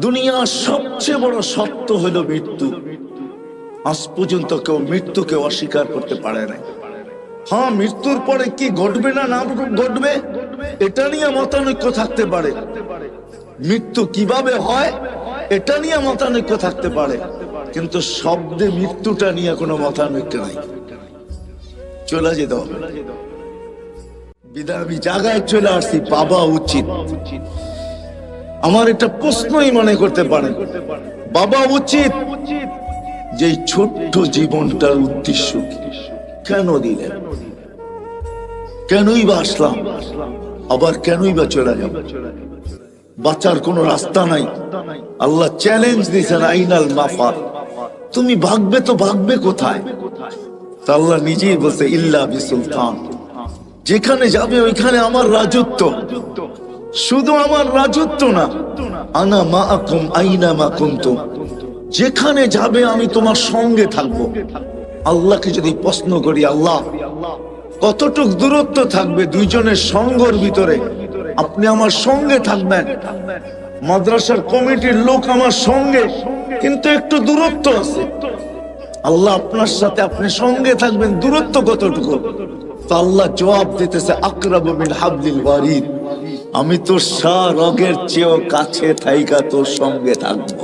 দুনিয়ার সবচেয়ে বড় সত্য হলো মৃত্যু। আজ পর্যন্ত কেউ মৃত্যুকে অস্বীকার করতে পারে না হ্যাঁ মৃত্যুর পরে কি ঘটবে না না ঘটবে? এটা নিয়ে মতানৈক্য থাকতে পারে। মৃত্যু কীভাবে হয়? এটা নিয়ে মতানৈক্য থাকতে পারে। কিন্তু শব্দে মৃত্যুটা নিয়ে কোনো মতানৈক্য নাই। চলে যেতে হবে। বিদায় আমি জায়গায় চলে আসছি বাবা উচিত। আমার একটা প্রশ্নই মনে করতে পারে। বাবা উচিত যে ছোট্ট জীবনটার উদ্দেশ্য কেন দিলেন? কেনই বা আসলাম? আবার কেনই বা চলে যাব বাঁচার কোনো রাস্তা নাই। আল্লাহ চ্যালেঞ্জ দিয়েছেন আইনাল মাফার তুমি ভাগবে তো ভাগবে কোথায়? আল্লাহ নিজেই বলছে, ইল্লা বি সুলতান যেখানে যাবে ওইখানে আমার রাজত্ব। শুধু আমার রাজত্ব না, আনা মা আকুম আইনা মা কুন্তুম। যেখানে যাবে আমি তোমার সঙ্গে থাকব। আল্লাহকে যদি প্রশ্ন করি, আল্লাহ, কতটুক দূরত্ব থাকবে দুইজনের সঙ্গর ভিতরে? আপনি আমার সঙ্গে থাকবেন। মাদ্রাসার কমিটির লোক আমার সঙ্গে, কিন্তু একটু দূরত্ব আছে। আল্লাহ আপনার সাথে আপনি সঙ্গে থাকবেন, দূরত্ব কতটুকু? তো আল্লাহ জবাব দিতেছে, আকরাব মিন হাবলিল ওয়ারিদ। আমি তো সা রগের চেয়েও কাছে থাইকা তোর সঙ্গে থাকব।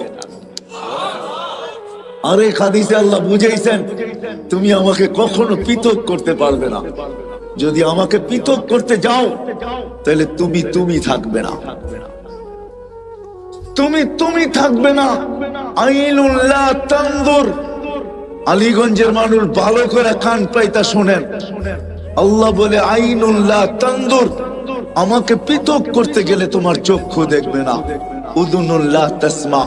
আরে খাদিসে আল্লাহ বুঝাইছেন, তুমি আমাকে কখনো পৃথক করতে পারবে না। যদি আমাকে পৃথক করতে যাও, তাহলে তুমি তুমি থাকবে না। তুমি তুমি থাকবে না। আইনুল্লাহ তান্দুর আলীগঞ্জের মানুষ ভালো করে কান পাইতা শোনেন। আল্লাহ বলে আইনুল্লাহ তান্দুর আমাকে পৃথক করতে গেলে তোমার চক্ষু দেখবে না। উদুনুল্লাহ তাসমা,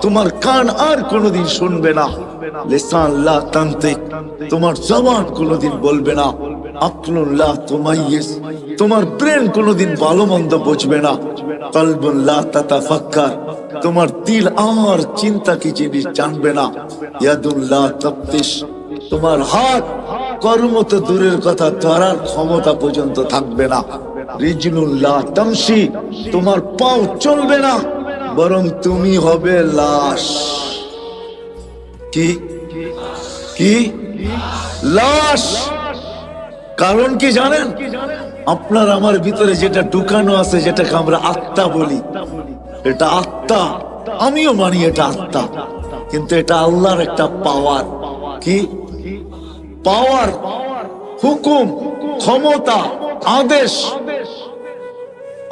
তোমার কান আর কোনোদিন শুনবে না। তোমার জবান কোনোদিন বলবে না। তোমার কোনোদিন তোমার আর চিন্তা কি জিনিস জানবে না। ইয়াদুল্লাহ তোমার হাত কর্ম তো দূরের কথা ধরার ক্ষমতা পর্যন্ত থাকবে না। তামসি তোমার পাও চলবে না, বরং তুমি হবে লাশ। কি? কি? লাশ! কারণ কি জানেন? আপনার আমার ভিতরে যেটা ঢুকানো আছে, যেটাকে আমরা আত্মা বলি, এটা আত্মা। আমিও মানি এটা আত্মা, কিন্তু এটা আল্লাহর একটা পাওয়ার। কি? পাওয়ার, হুকুম, ক্ষমতা, আদেশ।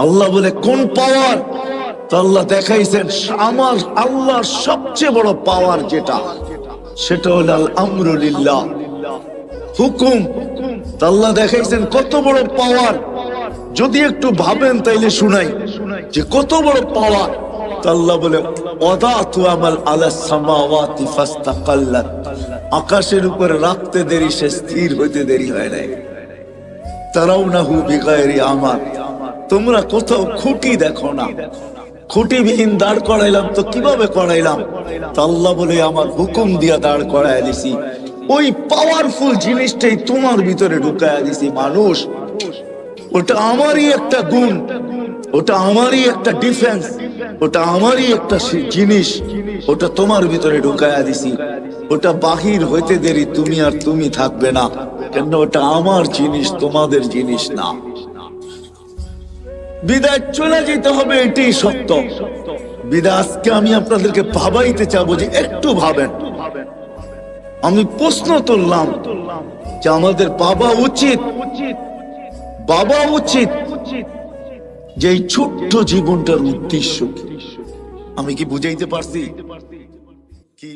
আল্লাহ বলে, কোন পাওয়ার আল্লাহ দেখাইছেন, আমার আল্লাহর সবচেয়ে বড় পাওয়ার যেটা, সেটা হল আল আমরুলিল্লাহ হুকুম আল্লাহ দেখাইছেন, কত বড় পাওয়ার যদি একটু ভাবেন তাইলে শুনাই, যে কত বড় পাওয়ার আল্লাহ বলে আকাশের উপরে রাখতে দেরি সে স্থির হইতে দেরি হয় নাই। তারাও না হু বিগায়েরি আমার তোমরা কোথাও খুঁটি দেখো না। খুঁটিবিহীন দাঁড় করাইলাম তো কীভাবে করাইলাম? তা আল্লাহ বলে, আমার হুকুম দিয়া দাঁড় করাই দিছি। ওই পাওয়ারফুল জিনিসটাই তোমার ভিতরে ঢুকাইয়া দিছি, মানুষ। ওটা আমারই একটা গুণ। ওটা আমারই একটা ডিফেন্স ওটা আমারই একটা জিনিস। ওটা তোমার ভিতরে ঢুকাইয়া দিছি। ওটা বাহির হইতে দেরি, তুমি আর তুমি থাকবে না। কেন? ওটা আমার জিনিস, তোমাদের জিনিস না। বিদায় চলে যেতে হবে, এটাই সত্য। বিদায় আজকে আমি আপনাদেরকে ভাবাইতে চাবো যে একটু ভাবেন। আমি প্রশ্ন তুললাম যে আমাদের বাবা উচিত বাবা উচিত যে এই ছোট্ট জীবনটার উদ্দেশ্য আমি কি বুঝাইতে পারছি? কি